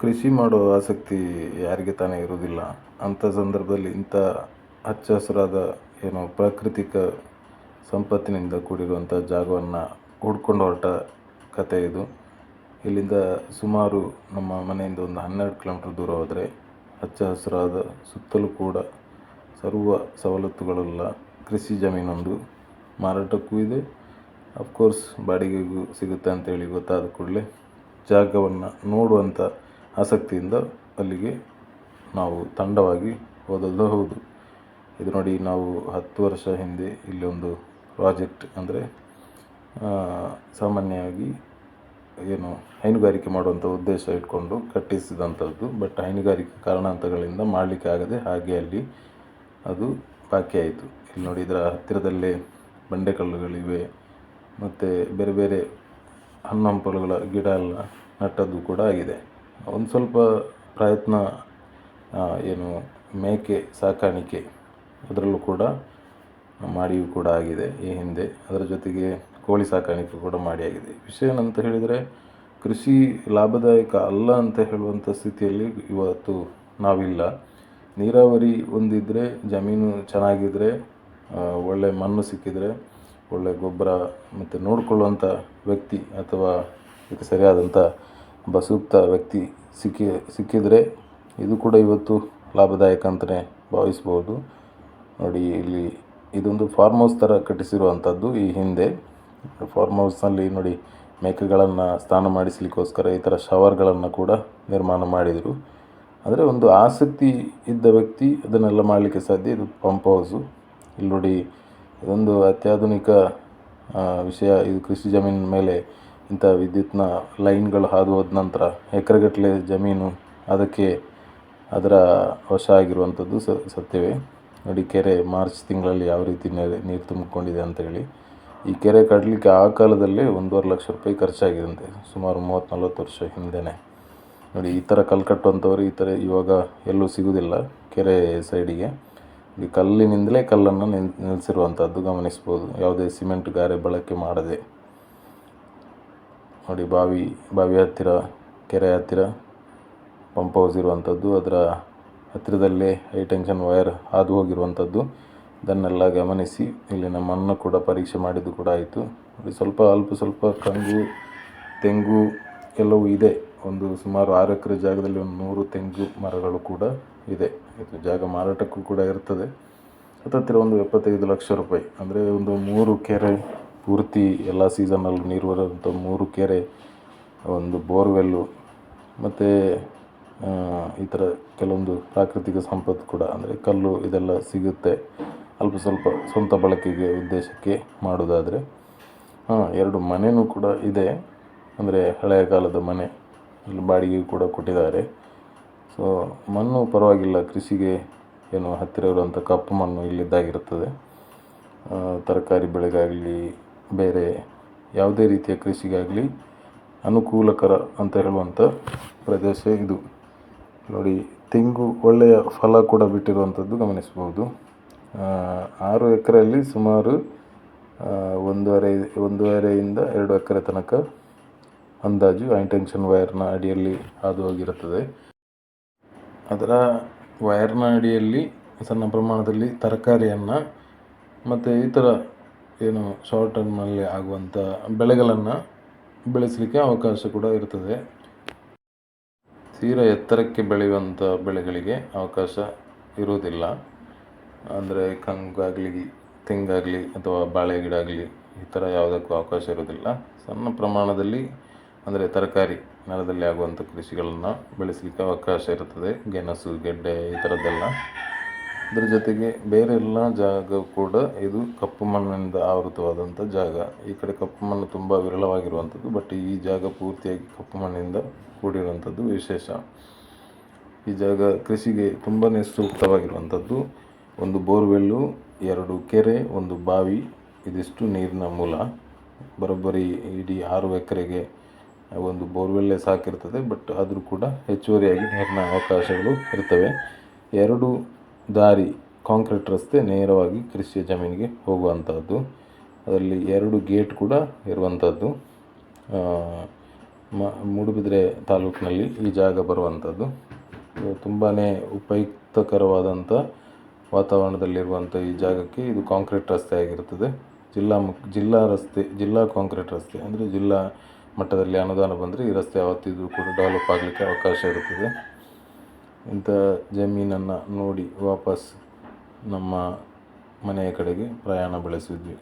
ಕೃಷಿ ಮಾಡೋ ಆಸಕ್ತಿ ಯಾರಿಗೆ ತಾನೇ ಇರೋದಿಲ್ಲ ಅಂಥ ಸಂದರ್ಭದಲ್ಲಿ ಇಂಥ ಹಚ್ಚ ಹಸಿರಾದ ಏನು ಪ್ರಾಕೃತಿಕ ಸಂಪತ್ತಿನಿಂದ ಕೂಡಿರುವಂಥ ಜಾಗವನ್ನು ಹುಡ್ಕೊಂಡು ಹೊರಟ ಕತೆ ಇದು. ಇಲ್ಲಿಂದ ಸುಮಾರು ನಮ್ಮ ಮನೆಯಿಂದ ಒಂದು ಹನ್ನೆರಡು ಕಿಲೋಮೀಟ್ರ್ ದೂರ ಹೋದರೆ ಹಚ್ಚ ಹಸಿರಾದ ಸುತ್ತಲೂ ಕೂಡ ಸರ್ವ ಸವಲತ್ತುಗಳುಳ್ಳ ಕೃಷಿ ಜಮೀನೊಂದು. ಮಾರಾಟಕ್ಕೂ ಇದೆ. ಅಫ್ಕೋರ್ಸ್ ಬಾಡಿಗೆಗೂ ಸಿಗುತ್ತೆ ಅಂತೇಳಿ ಗೊತ್ತಾದ ಕೂಡಲೇ ಜಾಗವನ್ನು ನೋಡುವಂಥ ಆಸಕ್ತಿಯಿಂದ ಅಲ್ಲಿಗೆ ನಾವು ತಂಡವಾಗಿ ಹೋದದ್ದು ಹೌದು. ಇದು ನೋಡಿ, ನಾವು ಹತ್ತು ವರ್ಷ ಹಿಂದೆ ಇಲ್ಲಿ ಒಂದು ಪ್ರಾಜೆಕ್ಟ್ ಅಂದರೆ ಸಾಮಾನ್ಯವಾಗಿ ಏನು ಹೈನುಗಾರಿಕೆ ಮಾಡುವಂಥ ಉದ್ದೇಶ ಇಟ್ಕೊಂಡು ಕಟ್ಟಿಸಿದಂಥದ್ದು. ಬಟ್ ಹೈನುಗಾರಿಕೆ ಕಾರಣಾಂತರಗಳಿಂದ ಮಾಡಲಿಕ್ಕೆ ಆಗದೆ ಹಾಗೆ ಅಲ್ಲಿ ಅದು ಬಾಕಿ ಆಯಿತು. ಇಲ್ಲಿ ನೋಡಿ, ಇದರ ಹತ್ತಿರದಲ್ಲೇ ಬಂಡೆಕಲ್ಲುಗಳಿವೆ. ಮತ್ತು ಬೇರೆ ಬೇರೆ ಹಣ್ಣು ಹಂಪಲುಗಳ ಗಿಡ ಎಲ್ಲ ನಟ್ಟದ್ದು ಕೂಡ ಆಗಿದೆ. ಒಂದು ಸ್ವಲ್ಪ ಪ್ರಯತ್ನ ಏನು ಮೇಕೆ ಸಾಕಾಣಿಕೆ ಅದರಲ್ಲೂ ಕೂಡ ಮಾಡಿಯೂ ಕೂಡ ಆಗಿದೆ. ಈ ಹಿಂದೆ ಅದರ ಜೊತೆಗೆ ಕೋಳಿ ಸಾಕಾಣಿಕೆ ಕೂಡ ಮಾಡಿ ಆಗಿದೆ. ವಿಷಯ ಏನಂತ ಹೇಳಿದರೆ, ಕೃಷಿ ಲಾಭದಾಯಕ ಅಲ್ಲ ಅಂತ ಹೇಳುವಂಥ ಸ್ಥಿತಿಯಲ್ಲಿ ಇವತ್ತು ನಾವಿಲ್ಲ. ನೀರಾವರಿ ಒಂದಿದ್ದರೆ ಜಮೀನು ಚೆನ್ನಾಗಿದ್ದರೆ ಒಳ್ಳೆ ಮಣ್ಣು ಸಿಕ್ಕಿದರೆ, ಒಳ್ಳೆ ಗೊಬ್ಬರ ಮತ್ತು ನೋಡಿಕೊಳ್ಳುವಂಥ ವ್ಯಕ್ತಿ ಅಥವಾ ಇದಕ್ಕೆ ಸರಿಯಾದಂಥ ಒಬ್ಬ ವ್ಯಕ್ತಿ ಸಿಕ್ಕಿ, ಸಿಕ್ಕಿದರೆ ಇದು ಕೂಡ ಇವತ್ತು ಲಾಭದಾಯಕ ಅಂತಲೇ ಭಾವಿಸ್ಬೋದು. ನೋಡಿ, ಇಲ್ಲಿ ಇದೊಂದು ಫಾರ್ಮ್ ಹೌಸ್ ಥರ ಕಟ್ಟಿಸಿರುವಂಥದ್ದು ಈ ಹಿಂದೆ. ಫಾರ್ಮ್ ಹೌಸ್ನಲ್ಲಿ ನೋಡಿ, ಮೇಕೆಗಳನ್ನು ಸ್ನಾನ ಮಾಡಿಸಲಿಕ್ಕೋಸ್ಕರ ಈ ಥರ ಶವರ್ಗಳನ್ನು ಕೂಡ ನಿರ್ಮಾಣ ಮಾಡಿದರು. ಆದರೆ ಒಂದು ಆಸಕ್ತಿ ಇದ್ದ ವ್ಯಕ್ತಿ ಅದನ್ನೆಲ್ಲ ಮಾಡಲಿಕ್ಕೆ ಸಾಧ್ಯ, ಇದು ಪಂಪ್ ಹೌಸು ಇಲ್ಲಿ ನೋಡಿ, ಇದೊಂದು ಅತ್ಯಾಧುನಿಕ ವಿಷಯ. ಇದು ಕೃಷಿ ಜಮೀನಿನ ಮೇಲೆ ಇಂಥ ವಿದ್ಯುತ್ನ ಲೈನ್ಗಳು ಹಾದು ಹೋದ ನಂತರ ಎಕರೆಗಟ್ಟಲೆ ಜಮೀನು ಅದಕ್ಕೆ ಅದರ ವಶ ಆಗಿರುವಂಥದ್ದು ಸತ್ಯವೇ. ನೋಡಿ ಕೆರೆ ಮಾರ್ಚ್ ತಿಂಗಳಲ್ಲಿ ಯಾವ ರೀತಿ ನೀರು ತುಂಬಿಕೊಂಡಿದೆ ಅಂತೇಳಿ ಈ ಕೆರೆ ಕಟ್ಟಲಿಕ್ಕೆ ಆ ಕಾಲದಲ್ಲೇ ಒಂದೂವರೆ ಲಕ್ಷ ರೂಪಾಯಿ ಖರ್ಚಾಗಿದಂತೆ ಸುಮಾರು ಮೂವತ್ತು ನಲ್ವತ್ತು ವರ್ಷ ಹಿಂದೆಯೇ ನೋಡಿ, ಈ ಥರ ಕಲ್ಲು ಕಟ್ಟುವಂಥವ್ರು ಈ ಥರ ಇವಾಗ ಎಲ್ಲೂ ಸಿಗೋದಿಲ್ಲ ಕೆರೆ ಸೈಡಿಗೆ. ಈ ಕಲ್ಲಿನಿಂದಲೇ ಕಲ್ಲನ್ನು ನಿಲ್ ನಿಲ್ಲಿಸಿರುವಂಥದ್ದು ಗಮನಿಸ್ಬೋದು. ಯಾವುದೇ ಸಿಮೆಂಟ್ ಗಾರೆ ಬಳಕೆ ಮಾಡದೆ. ನೋಡಿ, ಬಾವಿ ಬಾವಿ ಹತ್ತಿರ, ಕೆರೆ ಹತ್ತಿರ ಪಂಪ್ ಹೌಸ್ ಇರುವಂಥದ್ದು, ಅದರ ಹತ್ತಿರದಲ್ಲೇ ಹೈ ಟೆನ್ಷನ್ ವೈರ್ ಹಾದು ಹೋಗಿರುವಂಥದ್ದು. ಇದನ್ನೆಲ್ಲ ಗಮನಿಸಿ, ಇಲ್ಲಿ ನಮ್ಮನ್ನು ಕೂಡ ಪರೀಕ್ಷೆ ಮಾಡಿದ್ದು ಕೂಡ ಆಯಿತು. ಸ್ವಲ್ಪ ಅಲ್ಪ ಸ್ವಲ್ಪ ಕಂಗು, ತೆಂಗು ಎಲ್ಲವೂ ಇದೆ. ಒಂದು ಸುಮಾರು ಆರು ಎಕರೆ ಜಾಗದಲ್ಲಿ ಒಂದು ನೂರು ತೆಂಗು ಮರಗಳು ಕೂಡ ಇದೆ. ಇದು ಜಾಗ ಮಾರಾಟಕ್ಕೂ ಕೂಡ ಇರ್ತದೆ. ಹತ್ತತ್ತಿರ ಒಂದು ಎಪ್ಪತ್ತೈದು ಲಕ್ಷ ರೂಪಾಯಿ. ಅಂದರೆ ಒಂದು ಮೂರು ಕೆರೆ ಪೂರ್ತಿ ಎಲ್ಲ ಸೀಸನ್ನಲ್ಲೂ ನೀರು ಬರುವಂಥ ಮೂರು ಕೆರೆ, ಒಂದು ಬೋರ್ವೆಲ್ಲು ಮತ್ತು ಈ ಥರ ಕೆಲವೊಂದು ಪ್ರಾಕೃತಿಕ ಸಂಪತ್ತು ಕೂಡ, ಅಂದರೆ ಕಲ್ಲು ಇದೆಲ್ಲ ಸಿಗುತ್ತೆ. ಅಲ್ಪ ಸ್ವಲ್ಪ ಸ್ವಂತ ಬಳಕೆಗೆ ಉದ್ದೇಶಕ್ಕೆ ಮಾಡೋದಾದರೆ, ಹಾಂ, ಎರಡು ಮನೆಯೂ ಕೂಡ ಇದೆ. ಅಂದರೆ ಹಳೆಯ ಕಾಲದ ಮನೆ, ಇಲ್ಲಿ ಬಾಡಿಗೆ ಕೂಡ ಕೊಟ್ಟಿದ್ದಾರೆ. ಸೊ ಮಣ್ಣು ಪರವಾಗಿಲ್ಲ, ಕೃಷಿಗೆ ಏನು ಹತ್ತಿರ ಇರುವಂಥ ಕಪ್ಪು ಮಣ್ಣು ಇಲ್ಲಿದ್ದಾಗಿರುತ್ತದೆ ತರಕಾರಿ ಬೆಳೆಗಾಗಲಿ ಬೇರೆ ಯಾವುದೇ ರೀತಿಯ ಕೃಷಿಗಾಗಲಿ ಅನುಕೂಲಕರ ಅಂತ ಹೇಳುವಂಥ ಪ್ರದೇಶ ಇದು. ನೋಡಿ, ತೆಂಗು ಒಳ್ಳೆಯ ಫಲ ಕೂಡ ಬಿಟ್ಟಿರುವಂಥದ್ದು ಗಮನಿಸ್ಬೋದು ಆರು ಎಕರೆಯಲ್ಲಿ ಸುಮಾರು ಒಂದೂವರೆ, ಒಂದೂವರೆಯಿಂದ ಎರಡು ಎಕರೆ ತನಕ ಅಂದಾಜು ಹೈಟೆನ್ಷನ್ ವೈರ್ನ ಅಡಿಯಲ್ಲಿ ಹಾದು ಹೋಗಿರುತ್ತದೆ. ಅದರ ವೈರ್ನ ಅಡಿಯಲ್ಲಿ ಸಣ್ಣ ಪ್ರಮಾಣದಲ್ಲಿ ತರಕಾರಿಯನ್ನು ಮತ್ತು ಥರ ಏನು ಶಾರ್ಟ್ ಟರ್ಮ್ನಲ್ಲಿ ಆಗುವಂಥ ಬೆಳೆಗಳನ್ನು ಬೆಳೆಸಲಿಕ್ಕೆ ಅವಕಾಶ ಕೂಡ ಇರ್ತದೆ. ತೀರಾ ಎತ್ತರಕ್ಕೆ ಬೆಳೆಯುವಂಥ ಬೆಳೆಗಳಿಗೆ ಅವಕಾಶ ಇರುವುದಿಲ್ಲ. ಅಂದರೆ ಕಂಗಾಗಲಿ, ತೆಂಗಾಗಲಿ ಅಥವಾ ಬಾಳೆ ಗಿಡ ಆಗಲಿ ಈ ಥರ ಯಾವುದಕ್ಕೂ ಅವಕಾಶ ಇರೋದಿಲ್ಲ ಸಣ್ಣ ಪ್ರಮಾಣದಲ್ಲಿ ಅಂದರೆ ತರಕಾರಿ ನೆಲದಲ್ಲಿ ಆಗುವಂಥ ಕೃಷಿಗಳನ್ನು ಬೆಳೆಸಲಿಕ್ಕೆ ಅವಕಾಶ ಇರುತ್ತದೆ. ಗೆಣಸು, ಗೆಡ್ಡೆ ಈ ಥರದ್ದೆಲ್ಲ ಇದರ ಜೊತೆಗೆ ಬೇರೆ ಎಲ್ಲ ಜಾಗ ಕೂಡ ಇದು ಕಪ್ಪು ಮಣ್ಣಿನಿಂದ ಆವೃತವಾದಂಥ ಜಾಗ. ಈ ಕಡೆ ಕಪ್ಪು ಮಣ್ಣು ತುಂಬ ವಿರಳವಾಗಿರುವಂಥದ್ದು ಬಟ್ ಈ ಜಾಗ ಪೂರ್ತಿಯಾಗಿ ಕಪ್ಪು ಮಣ್ಣಿನಿಂದ ಕೂಡಿರುವಂಥದ್ದು ವಿಶೇಷ. ಈ ಜಾಗ ಕೃಷಿಗೆ ತುಂಬಾ ಸೂಕ್ತವಾಗಿರುವಂಥದ್ದು. ಒಂದು ಬೋರ್ವೆಲ್ಲು, ಎರಡು ಕೆರೆ, ಒಂದು ಬಾವಿ, ಇದಿಷ್ಟು ನೀರಿನ ಮೂಲ. ಬರೋಬ್ಬರಿ ಇಡೀ ಆರು ಎಕರೆಗೆ ಒಂದು ಬೋರ್ವೆಲ್ಲೇ ಸಾಕಿರ್ತದೆ ಬಟ್ ಆದರೂ ಕೂಡ ಹೆಚ್ಚುವರಿಯಾಗಿ ನೀರಿನ ಅವಕಾಶಗಳು ಇರ್ತವೆ. ಎರಡು ದಾರಿ ಕಾಂಕ್ರೀಟ್ ರಸ್ತೆ ನೇರವಾಗಿ ಕೃಷಿಯ ಜಮೀನಿಗೆ ಹೋಗುವಂಥದ್ದು ಅದರಲ್ಲಿ ಎರಡು ಗೇಟ್ ಕೂಡ ಇರುವಂಥದ್ದು ಮ, ಮೂಡುಬಿದಿರೆ ತಾಲೂಕಿನಲ್ಲಿ ಈ ಜಾಗ ಬರುವಂಥದ್ದು ತುಂಬಾ ಉಪಯುಕ್ತಕರವಾದಂಥ ವಾತಾವರಣದಲ್ಲಿರುವಂಥ ಈ ಜಾಗಕ್ಕೆ ಇದು ಕಾಂಕ್ರೀಟ್ ರಸ್ತೆ ಆಗಿರುತ್ತದೆ. ಜಿಲ್ಲಾ ಜಿಲ್ಲಾ ರಸ್ತೆ, ಜಿಲ್ಲಾ ಕಾಂಕ್ರೀಟ್ ರಸ್ತೆ ಅಂದರೆ ಜಿಲ್ಲಾ ಮಟ್ಟದಲ್ಲಿ ಅನುದಾನ ಬಂದರೆ ಈ ರಸ್ತೆ ಯಾವತ್ತಿದ್ರೂ ಕೂಡ ಡೆವಲಪ್ ಆಗಲಿಕ್ಕೆ ಅವಕಾಶ ಇರುತ್ತದೆ. ಇಂಥ ಜಮೀನನ್ನು ನೋಡಿ ವಾಪಸ್ ನಮ್ಮ ಮನೆಯ ಕಡೆಗೆ ಪ್ರಯಾಣ ಬೆಳೆಸಿದ್ವಿ.